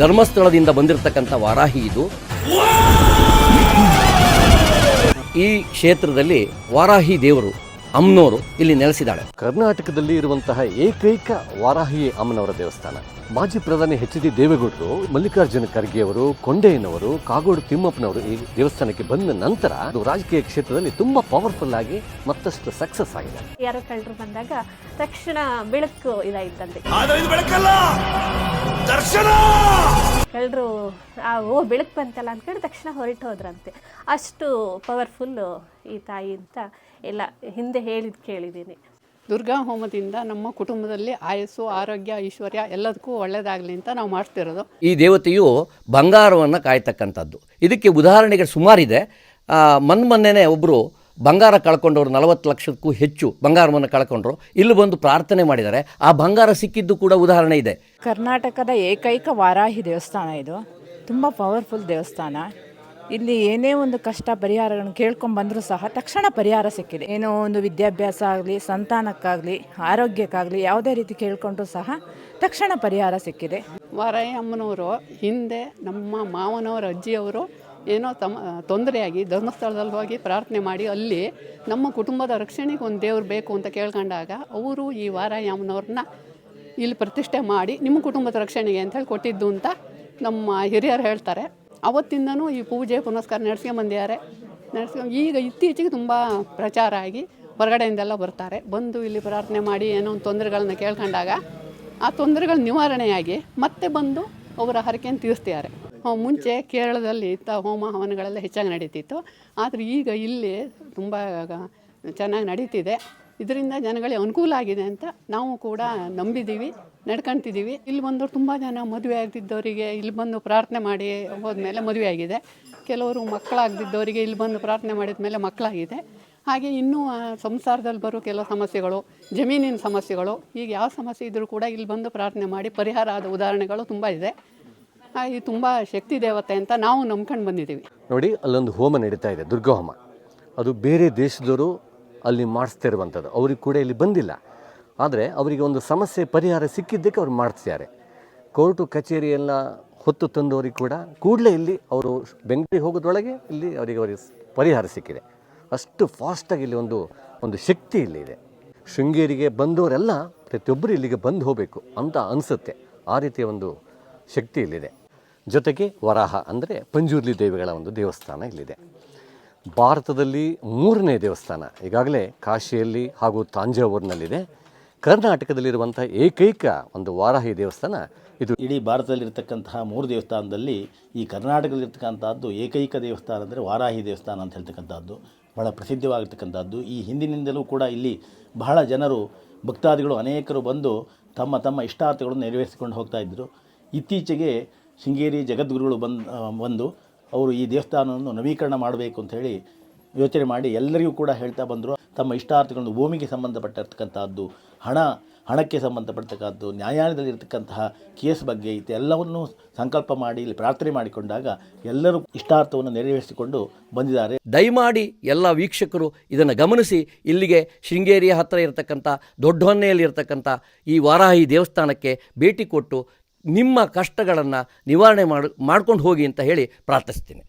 ಧರ್ಮಸ್ಥಳದಿಂದ ಬಂದಿರತಕ್ಕಂಥ ವಾರಾಹಿ ಇದು. ಈ ಕ್ಷೇತ್ರದಲ್ಲಿ ವಾರಾಹಿ ದೇವರು ಅಮ್ನೋರು ಇಲ್ಲಿ ನೆಲೆಸಿದ್ದಾಳೆ. ಕರ್ನಾಟಕದಲ್ಲಿ ಇರುವಂತಹ ಏಕೈಕ ವಾರಾಹಿ ಅಮ್ಮನವರ ದೇವಸ್ಥಾನ. ಮಾಜಿ ಪ್ರಧಾನಿ ಎಚ್ ಡಿ ದೇವೇಗೌಡರು ಮಲ್ಲಿಕಾರ್ಜುನ ಖರ್ಗೆ ಅವರು ಕೊಂಡೆಯನವರು ಕಾಗೋಡು ತಿಮ್ಮಪ್ಪನವರು ಈ ದೇವಸ್ಥಾನಕ್ಕೆ ಬಂದ ನಂತರ ಅದು ರಾಜಕೀಯ ಕ್ಷೇತ್ರದಲ್ಲಿ ತುಂಬಾ ಪವರ್ಫುಲ್ ಆಗಿ ಮತ್ತಷ್ಟು ಸಕ್ಸಸ್ ಆಗಿದೆ. ಯಾರೋ ಕಳ್ಳರು ಬಂದಾಗ ತಕ್ಷಣ ಬೆಳಕು ಇದಾಯ್ತಂತೆ. ಆದ್ರೆ ಇದು ಬೆಳಕಲ್ಲ ದರ್ಶನ! ಕಳ್ಳರು ಆ ಓ ಬೆಳಕು ಬಂತಲ್ಲ ಅಂದ್ಕೊಂಡು ತಕ್ಷಣ ಹೊರಟು ಹೋದ್ರಂತೆ. ಅಷ್ಟು ಪವರ್ಫುಲ್ ಈ ತಾಯಿ ಅಂತ ಎಲ್ಲ ಹಿಂದೆ ಹೇಳಿದ್ ಕೇಳಿದ್ದೀನಿ. ದುರ್ಗಾ ಹೋಮದಿಂದ ನಮ್ಮ ಕುಟುಂಬದಲ್ಲಿ ಆಯಸ್ಸು ಆರೋಗ್ಯ ಐಶ್ವರ್ಯ ಎಲ್ಲದಕ್ಕೂ ಒಳ್ಳೆಯದಾಗಲಿ ಅಂತ ನಾವು ಮಾಡ್ತಿರೋದು. ಈ ದೇವತೆಯು ಬಂಗಾರವನ್ನು ಕಾಯ್ತಕ್ಕಂಥದ್ದು. ಇದಕ್ಕೆ ಉದಾಹರಣೆಗೆ ಸುಮಾರಿದೆ. ಮೊನ್ನೆ ಮೊನ್ನೆ ಒಬ್ಬರು ಬಂಗಾರ ಕಳ್ಕೊಂಡವರು ನಲವತ್ತು ಲಕ್ಷಕ್ಕೂ ಹೆಚ್ಚು ಬಂಗಾರವನ್ನು ಕಳ್ಕೊಂಡ್ರು ಇಲ್ಲಿ ಬಂದು ಪ್ರಾರ್ಥನೆ ಮಾಡಿದ್ದಾರೆ. ಆ ಬಂಗಾರ ಸಿಕ್ಕಿದ್ದು ಕೂಡ ಉದಾಹರಣೆ ಇದೆ. ಕರ್ನಾಟಕದ ಏಕೈಕ ವಾರಾಹಿ ದೇವಸ್ಥಾನ ಇದು. ತುಂಬ ಪವರ್ಫುಲ್ ದೇವಸ್ಥಾನ. ಇಲ್ಲಿ ಏನೇ ಒಂದು ಕಷ್ಟ ಪರಿಹಾರಗಳನ್ನು ಕೇಳ್ಕೊಂಡು ಬಂದರೂ ಸಹ ತಕ್ಷಣ ಪರಿಹಾರ ಸಿಕ್ಕಿದೆ. ಏನೋ ಒಂದು ವಿದ್ಯಾಭ್ಯಾಸ ಆಗಲಿ ಸಂತಾನಕ್ಕಾಗಲಿ ಆರೋಗ್ಯಕ್ಕಾಗಲಿ ಯಾವುದೇ ರೀತಿ ಕೇಳ್ಕೊಂಡ್ರೂ ಸಹ ತಕ್ಷಣ ಪರಿಹಾರ ಸಿಕ್ಕಿದೆ. ವಾರಾಯಿ ಅಮ್ಮನವರು ಹಿಂದೆ ನಮ್ಮ ಮಾವನವರ ಅಜ್ಜಿಯವರು ಏನೋ ತಮ್ಮ ತೊಂದರೆಯಾಗಿ ಧರ್ಮಸ್ಥಳದಲ್ಲಿ ಹೋಗಿ ಪ್ರಾರ್ಥನೆ ಮಾಡಿ ಅಲ್ಲಿ ನಮ್ಮ ಕುಟುಂಬದ ರಕ್ಷಣೆಗೆ ಒಂದು ದೇವ್ರು ಬೇಕು ಅಂತ ಕೇಳ್ಕೊಂಡಾಗ ಅವರು ಈ ವಾರಾಯಾಮ್ನವ್ರನ್ನ ಇಲ್ಲಿ ಪ್ರತಿಷ್ಠೆ ಮಾಡಿ ನಿಮ್ಮ ಕುಟುಂಬದ ರಕ್ಷಣೆಗೆ ಅಂತ ಹೇಳಿ ಕೊಟ್ಟಿದ್ದು ಅಂತ ನಮ್ಮ ಹಿರಿಯರು ಹೇಳ್ತಾರೆ. ಅವತ್ತಿಂದನೂ ಈ ಪೂಜೆ ಪುನಸ್ಕಾರ ನಡೆಸ್ಕೊಂಬಂದಿದ್ದಾರೆ ನಡೆಸ್ಕೊಂಡು ಈಗ ಇತ್ತೀಚೆಗೆ ತುಂಬ ಪ್ರಚಾರ ಆಗಿ ಹೊರಗಡೆಯಿಂದೆಲ್ಲ ಬರ್ತಾರೆ. ಬಂದು ಇಲ್ಲಿ ಪ್ರಾರ್ಥನೆ ಮಾಡಿ ಏನೋ ಒಂದು ತೊಂದರೆಗಳನ್ನ ಕೇಳ್ಕೊಂಡಾಗ ಆ ತೊಂದರೆಗಳು ನಿವಾರಣೆಯಾಗಿ ಮತ್ತೆ ಬಂದು ಅವರ ಹರಕೆಯನ್ನು ತೀರಿಸ್ತಿದ್ದಾರೆ. ಮುಂಚೆ ಕೇರಳದಲ್ಲಿ ಇತ್ತ ಹೋಮ ಹವನಗಳೆಲ್ಲ ಹೆಚ್ಚಾಗಿ ನಡೀತಿತ್ತು. ಆದರೆ ಈಗ ಇಲ್ಲಿ ತುಂಬ ಚೆನ್ನಾಗಿ ನಡೀತಿದೆ. ಇದರಿಂದ ಜನಗಳಿಗೆ ಅನುಕೂಲ ಆಗಿದೆ ಅಂತ ನಾವು ಕೂಡ ನಂಬಿದ್ದೀವಿ ನಡ್ಕೊಂತಿದ್ದೀವಿ ಇಲ್ಲಿ ಬಂದವರು ತುಂಬ ಜನ ಮದುವೆ ಆಗ್ತಿದ್ದವರಿಗೆ ಇಲ್ಲಿ ಬಂದು ಪ್ರಾರ್ಥನೆ ಮಾಡಿ ಹೋದ್ಮೇಲೆ ಮದುವೆ ಆಗಿದೆ. ಕೆಲವರು ಮಕ್ಕಳಾಗ್ದಿದ್ದವರಿಗೆ ಇಲ್ಲಿ ಬಂದು ಪ್ರಾರ್ಥನೆ ಮಾಡಿದ ಮೇಲೆ ಮಕ್ಕಳಾಗಿದೆ. ಹಾಗೆ ಇನ್ನೂ ಸಂಸಾರದಲ್ಲಿ ಬರೋ ಕೆಲವು ಸಮಸ್ಯೆಗಳು, ಜಮೀನಿನ ಸಮಸ್ಯೆಗಳು, ಈಗ ಯಾವ ಸಮಸ್ಯೆ ಇದ್ದರೂ ಕೂಡ ಇಲ್ಲಿ ಬಂದು ಪ್ರಾರ್ಥನೆ ಮಾಡಿ ಪರಿಹಾರ ಆದ ಉದಾಹರಣೆಗಳು ತುಂಬ ಇದೆ. ಇದು ತುಂಬ ಶಕ್ತಿ ದೇವತೆ ಅಂತ ನಾವು ನಂಬ್ಕೊಂಡು ಬಂದಿದ್ದೀವಿ. ನೋಡಿ, ಅಲ್ಲೊಂದು ಹೋಮ ನಡೀತಾ ಇದೆ ದುರ್ಗಾ ಹೋಮ ಅದು ಬೇರೆ ದೇಶದವರು ಅಲ್ಲಿ ಮಾಡಿಸ್ತಾ ಇರುವಂಥದ್ದು ಅವ್ರಿಗೆ ಕೂಡ ಇಲ್ಲಿ ಬಂದಿಲ್ಲ. ಆದರೆ ಅವರಿಗೆ ಒಂದು ಸಮಸ್ಯೆ, ಪರಿಹಾರ ಸಿಕ್ಕಿದ್ದಕ್ಕೆ ಅವ್ರು ಮಾಡಿಸ್ತಾರೆ ಕೋರ್ಟು ಕಚೇರಿಯೆಲ್ಲ ಹೊತ್ತು ತಂದವರಿಗೆ ಕೂಡ ಕೂಡಲೇ ಇಲ್ಲಿ ಅವರು ಬೆಂಗಳೂರಿಗೆ ಹೋಗೋದ್ರೊಳಗೆ ಇಲ್ಲಿ ಅವರಿಗೆ ಅವರಿಗೆ ಪರಿಹಾರ ಸಿಕ್ಕಿದೆ. ಅಷ್ಟು ಫಾಸ್ಟಾಗಿ ಇಲ್ಲಿ ಒಂದು ಒಂದು ಶಕ್ತಿ ಇಲ್ಲಿ ಇದೆ. ಶೃಂಗೇರಿಗೆ ಬಂದವರೆಲ್ಲ ಪ್ರತಿಯೊಬ್ಬರು ಇಲ್ಲಿಗೆ ಬಂದು ಹೋಗಬೇಕು ಅಂತ ಅನಿಸುತ್ತೆ. ಆ ರೀತಿಯ ಒಂದು ಶಕ್ತಿ ಇಲ್ಲಿದೆ. ಜೊತೆಗೆ ವರಾಹ ಅಂದರೆ ಪಂಜೂರ್ಲಿ ದೇವಿಗಳ ಒಂದು ದೇವಸ್ಥಾನ ಇಲ್ಲಿದೆ. ಭಾರತದಲ್ಲಿ ಮೂರನೇ ದೇವಸ್ಥಾನ, ಈಗಾಗಲೇ ಕಾಶಿಯಲ್ಲಿ ಹಾಗೂ ತಾಂಜಾವೂರಿನಲ್ಲಿದೆ. ಕರ್ನಾಟಕದಲ್ಲಿರುವಂಥ ಏಕೈಕ ಒಂದು ವಾರಾಹಿ ದೇವಸ್ಥಾನ ಇದು. ಇಡೀ ಭಾರತದಲ್ಲಿರ್ತಕ್ಕಂತಹ ಮೂರು ದೇವಸ್ಥಾನದಲ್ಲಿ ಈ ಕರ್ನಾಟಕದಲ್ಲಿರ್ತಕ್ಕಂಥದ್ದು ಏಕೈಕ ದೇವಸ್ಥಾನ ಅಂದರೆ ವಾರಾಹಿ ದೇವಸ್ಥಾನ ಅಂತ ಹೇಳ್ತಕ್ಕಂಥದ್ದು, ಬಹಳ ಪ್ರಸಿದ್ಧವಾಗಿರ್ತಕ್ಕಂಥದ್ದು. ಈ ಹಿಂದಿನಿಂದಲೂ ಕೂಡ ಇಲ್ಲಿ ಬಹಳ ಜನರು, ಭಕ್ತಾದಿಗಳು ಅನೇಕರು ಬಂದು ತಮ್ಮ ತಮ್ಮ ಇಷ್ಟಾರ್ಥಗಳನ್ನು ನೆರವೇರಿಸಿಕೊಂಡು ಹೋಗ್ತಾ ಇದ್ದರು. ಇತ್ತೀಚೆಗೆ ಶೃಂಗೇರಿ ಜಗದ್ಗುರುಗಳು ಬಂದು ಬಂದು ಅವರು ಈ ದೇವಸ್ಥಾನವನ್ನು ನವೀಕರಣ ಮಾಡಬೇಕು ಅಂತ ಹೇಳಿ ಯೋಚನೆ ಮಾಡಿ ಎಲ್ಲರಿಗೂ ಕೂಡ ಹೇಳ್ತಾ ಬಂದರು. ತಮ್ಮ ಇಷ್ಟಾರ್ಥಗಳನ್ನು ಭೂಮಿಗೆ ಸಂಬಂಧಪಟ್ಟಿರ್ತಕ್ಕಂಥದ್ದು ಹಣ, ಹಣಕ್ಕೆ ಸಂಬಂಧಪಡ್ತಕ್ಕಂಥದ್ದು ನ್ಯಾಯಾಲಯದಲ್ಲಿರ್ತಕ್ಕಂತಹ ಕೇಸ್ ಬಗ್ಗೆ ಇದೆಲ್ಲವನ್ನೂ ಸಂಕಲ್ಪ ಮಾಡಿ, ಇಲ್ಲಿ ಪ್ರಾರ್ಥನೆ ಮಾಡಿಕೊಂಡಾಗ ಎಲ್ಲರೂ ಇಷ್ಟಾರ್ಥವನ್ನು ನೆರವೇರಿಸಿಕೊಂಡು ಬಂದಿದ್ದಾರೆ. ದಯಮಾಡಿ ಎಲ್ಲ ವೀಕ್ಷಕರು ಇದನ್ನು ಗಮನಿಸಿ, ಇಲ್ಲಿಗೆ ಶೃಂಗೇರಿಯ ಹತ್ತಿರ ಇರತಕ್ಕಂಥ ದೊಡ್ಡ ಇರತಕ್ಕಂಥ ಈ ವಾರಾಹಿ ದೇವಸ್ಥಾನಕ್ಕೆ ಭೇಟಿ ಕೊಟ್ಟು ನಿಮ್ಮ ಕಷ್ಟಗಳನ್ನು ನಿವಾರಣೆ ಮಾಡಿ ಮಾಡ್ಕೊಂಡು ಹೋಗಿ ಅಂತ ಹೇಳಿ ಪ್ರಾರ್ಥಿಸ್ತೀನಿ.